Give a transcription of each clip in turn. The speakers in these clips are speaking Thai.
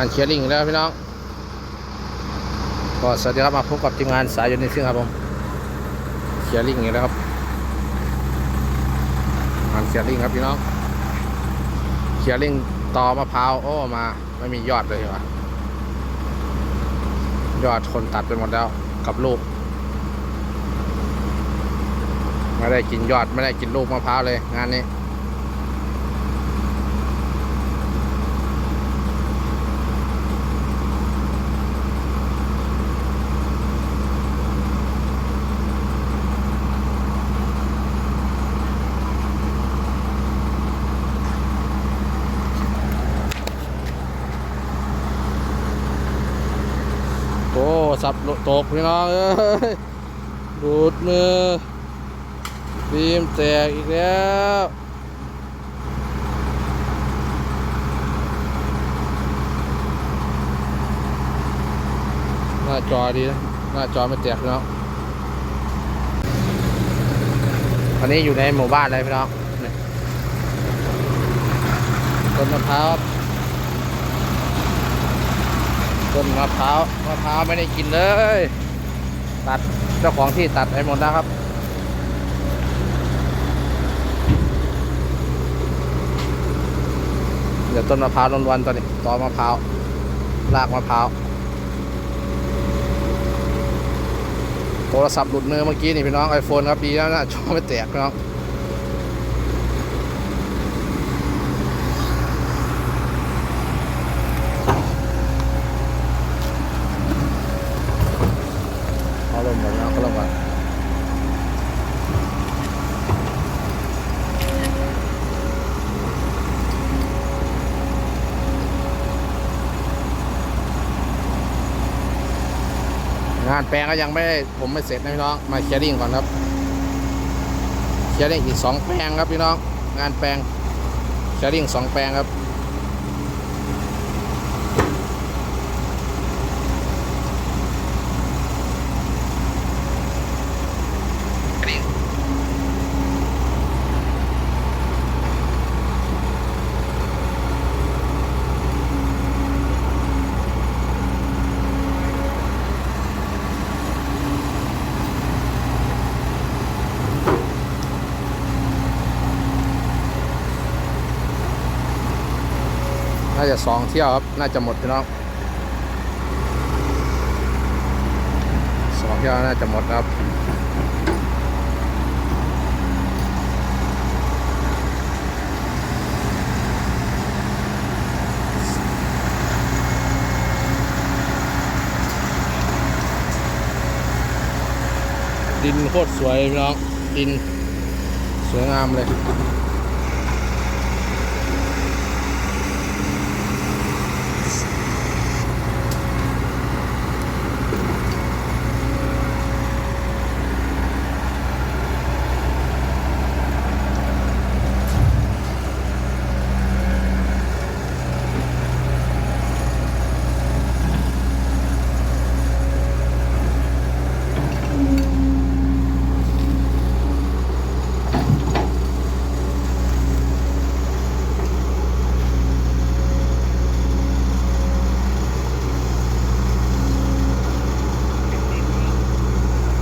านเคลียร์ลิงแล้วพี่น้องก็สวัสดีครับมาพบกับทีมงานสายยนต์ในซึ่งครับผมเคลียร์ลิงอีกแล้วครับงานเคลียร์ลิงครับพี่น้องเคลียร์ลิงต่อมะพร้าวโอ้มาไม่มียอดเลยว่ะยอดคนตัดไปหมดแล้วกับลูกไม่ได้กินยอดไม่ได้กินลูกมะพร้าวเลยงานนี้ โอ้สับตกพี่น้องเอ้ยดูดมือบีมแตกอีกแล้วหน้าจอดีนะหน้าจอไม่แตกพี่น้องอันนี้อยู่ในหมู่บ้านเลยพี่น้องต้นมะพร้าว ต้นมะพร้าวมะพร้าวไม่ได้กินเลย ตัดเจ้าของที่ตัดไปหมดแล้วครับเดี๋ยวต้นมะพร้าวล้วนๆตอนนี้ตอมะพร้าวรากมะพร้าวโทรศัพท์หลุดมือเมื่อกี้นี่พี่น้องไอโฟนครับดีแล้วนะจอไม่แตกพี่น้อง เอาลงก่อนนะเอาลงก่อนงานแปลงก็ยังไม่ได้ผมไม่เสร็จนะพี่น้อง มาเคลียร์ริ่งก่อนครับเคลียร์ริ่งอีกสองแปลงครับพี่น้อง งานแปลงเคลียร์ริ่งสองแปลงครับ น่าจะสองเที่ยวครับ น่าจะหมดพี่น้องสองเที่ยวน่าจะหมดครับดินโคตรสวยพี่น้อง ดินสวยงามเลย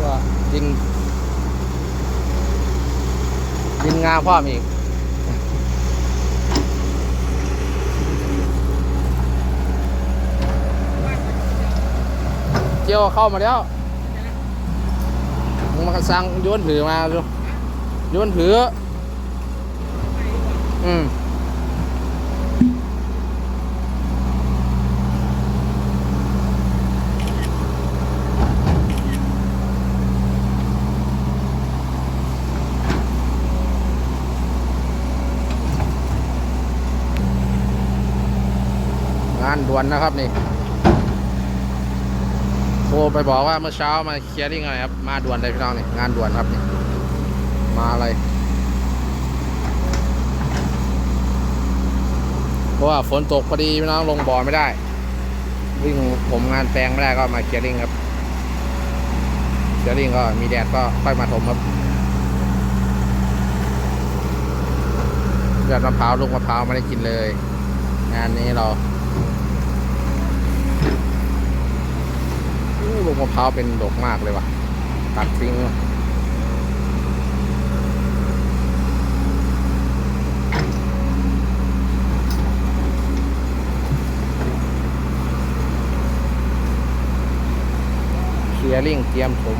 ก็ดินดิน งาพร้อมอีกเจียวเข้ามาแล้วมึงมาสั่งโยนผือมาดูโยนผืออืม วนนะครับนี่โทรไปบอกว่าเมื่อเช้ามาเคลียร์ริ่งอะไรครับ มาด่วนเลยพี่น้องนี่งานด่วนครับนี่มาอะไรเพราะว่าฝนตกพอดีพี่น้องลงบ่อไม่ได้ วิ่งผมงานแปลงไม่ได้ก็มาเคลียร์ริ่งครับเคลียร์ริ่งก็มีแดดก็ค่อยมาถมครับยอดมะพร้าวลูกมะพร้าวไม่ได้กินเลย งานนี้เรา ลูก มะพร้าวเป็นดกมากเลยว่ะ ตัดทิ้งเคลียร์ลิงเตรียมผม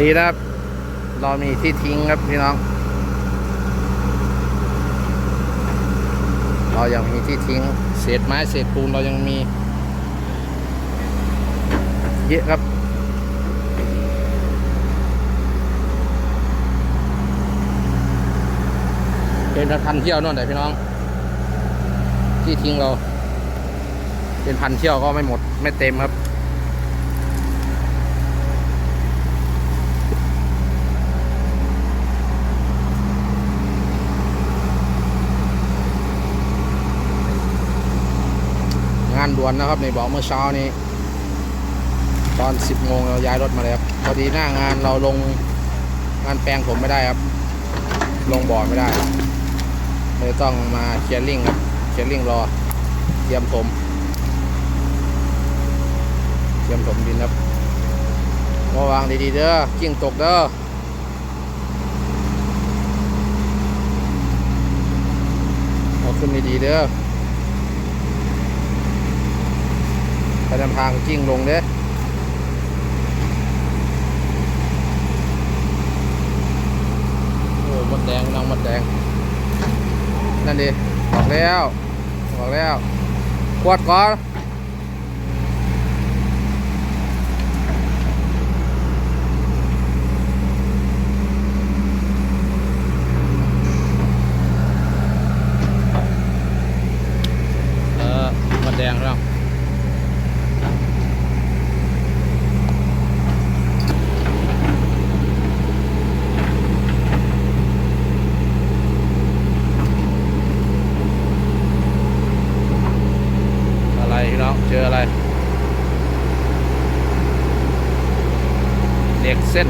ดีนะครับ เรามีที่ทิ้งครับพี่น้อง เรายังมีที่ทิ้ง เศษไม้เศษปูนเรายังมี เยอะครับเป็นพันเที่ยวนู่นแต่พี่น้อง ที่ทิ้งเรา เป็นพันเที่ยวก็ไม่หมดไม่เต็มครับ ด่วนนะครับในบอกเมื่อเช้านี้ ตอน 10โมงเราย้ายรถมาเลยครับพอดีหน้างานเราลงงานแปลงผมไม่ได้ครับ ลงบอร์ดไม่ได้เลยต้องมาเคลียร์ลิงครับเคลียร์ลิงรอเตรียมถมเตรียมถมดินครับระวังดีๆเด้อกิ้งตกเด้อเอาขึ้นดีๆเด้อ ไปนำทางจิ้งลงเด้โอ้มดแดงน้องมดแดง นั่นดิ บอกแล้ว บอกแล้ว ขวดก่อนเออมดแดงแล้ว อะไรพี่ น้องเจออะไรเหล็กเส้น